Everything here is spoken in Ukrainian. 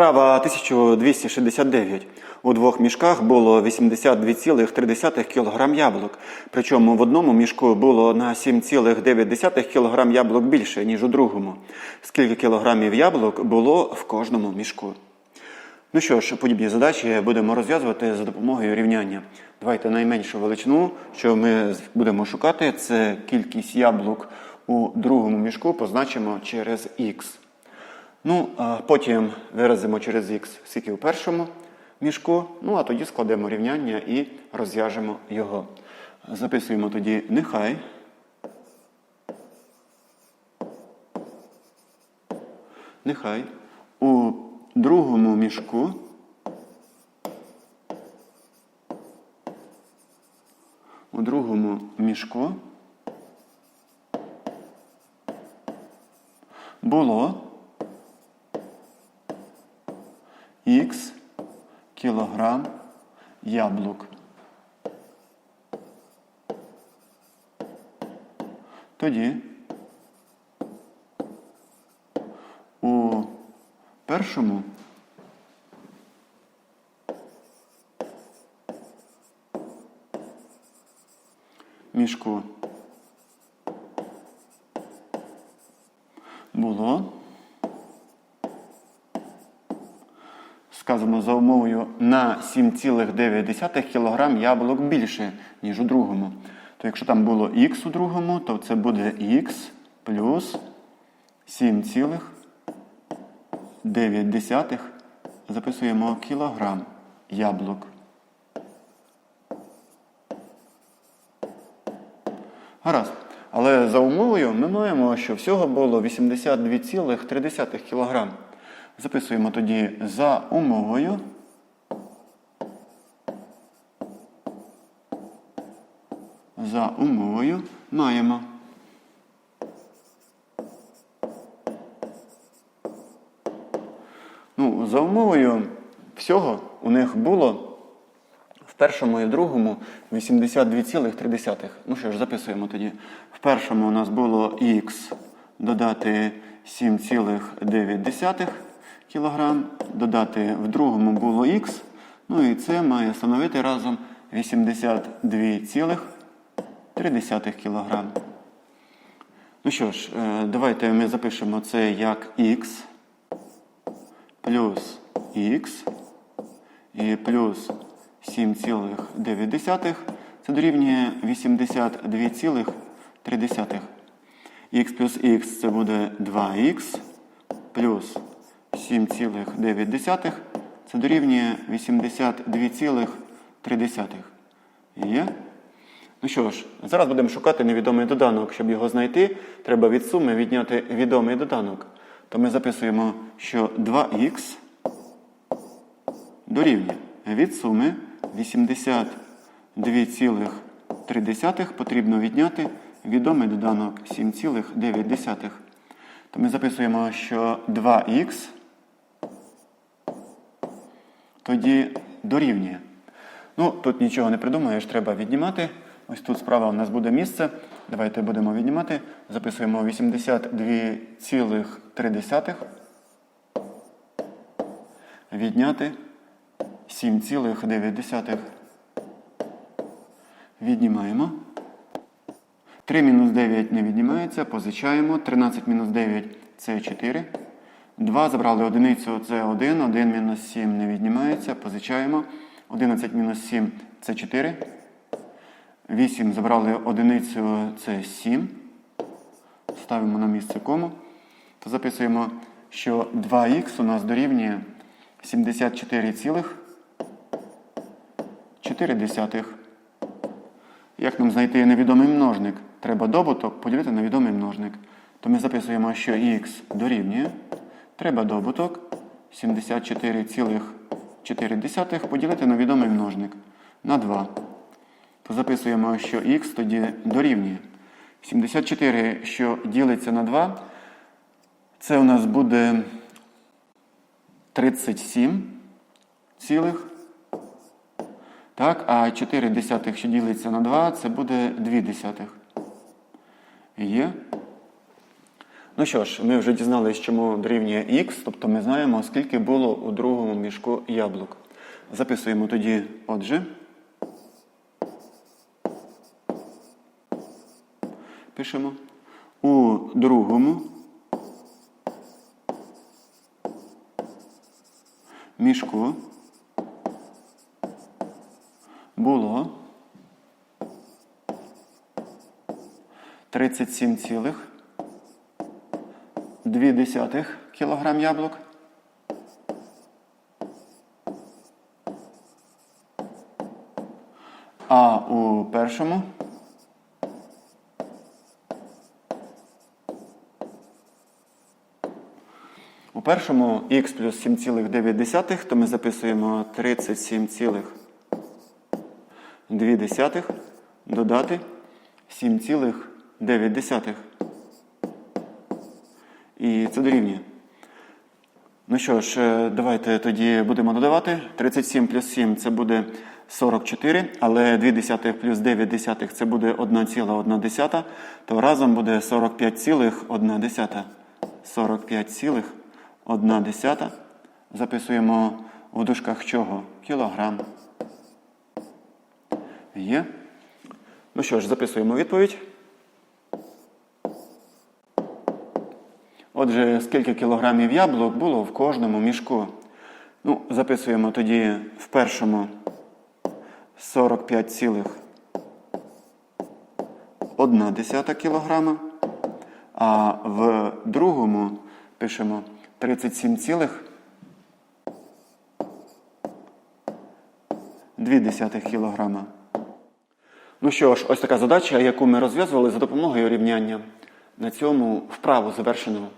Справа 1269. У двох мішках було 82,3 кг яблук. Причому в одному мішку було на 7,9 кг яблук більше, ніж у другому. Скільки кілограмів яблук було в кожному мішку? Ну що ж, подібні задачі будемо розв'язувати за допомогою рівняння. Давайте найменшу величину, що ми будемо шукати, це кількість яблук у другому мішку позначимо через х. Ну, а потім виразимо через х скільки у першому мішку, ну а тоді складемо рівняння і розв'яжемо його. Записуємо тоді нехай. Нехай у другому мішку у другому мішку було х кілограм яблук. Тоді у першому мішку було сказано за умовою на 7,9 кг яблук більше, ніж у другому. То якщо там було х у другому, то це буде х плюс 7,9 записуємо кілограм яблук. Гаразд. Але за умовою ми маємо, що всього було 82,3 кг. Записуємо тоді за умовою. За умовою маємо. Ну, за умовою всього у них було в першому і другому 82,3. Ну що ж, записуємо тоді. В першому у нас було х додати 7,9 кг, додати в другому було х, ну і це має становити разом 82,3 кг. Ну що ж, е, давайте ми запишемо це як х плюс х і плюс 7,9. Це дорівнює 82,3. х плюс х це буде 2х плюс 7,9. Це дорівнює 82,3. Є? Ну що ж, зараз будемо шукати невідомий доданок. Щоб його знайти, треба від суми відняти відомий доданок. То ми записуємо, що 2х дорівнює від суми 82,3 потрібно відняти відомий доданок 7,9. То ми записуємо, що 2х тоді дорівнює. Ну, тут нічого не придумаєш, треба віднімати. Ось тут справа у нас буде місце. Давайте будемо віднімати. Записуємо 82,3. Відняти 7,9. Віднімаємо. 3 мінус 9 не віднімається, позичаємо. 13 мінус 9 це 4. 2 забрали одиницю, це 1. 1 мінус 7 не віднімається, позичаємо. 11 мінус 7 це 4. 8 забрали одиницю, це 7. Ставимо на місце кому. То записуємо, що 2х у нас дорівнює 74,4. Як нам знайти невідомий множник? Треба добуток поділити на відомий множник. То ми записуємо, що х дорівнює. Треба добуток 74,4 поділити на відомий множник на 2. То записуємо, що х тоді дорівнює. 74, що ділиться на 2, це у нас буде 37 цілих. Так, а 4 десятих, що ділиться на 2, це буде 2 десятих. Є. Ну що ж, ми вже дізналися, чому дорівнює х, тобто ми знаємо, скільки було у другому мішку яблук. Записуємо тоді, отже. Пишемо. У другому мішку було 37,2 кілограм яблук. А у першому У першому х плюс 7,9, то ми записуємо 37,2 додати 7,9. І це дорівнює. Ну що ж, е, давайте тоді будемо додавати. 37 плюс 7 це буде 44, але 2 десятих плюс 9 десятих це буде 1,1, то разом буде 45,1. 45,1. Записуємо в дужках чого? Кілограм. Є. Ну що ж, записуємо відповідь. Отже, скільки кілограмів яблук було в кожному мішку? Ну, записуємо тоді в першому 45,1 кілограма, а в другому пишемо 37,2 кілограма. Ну що ж, ось така задача, яку ми розв'язували за допомогою рівняння. На цьому вправу завершено.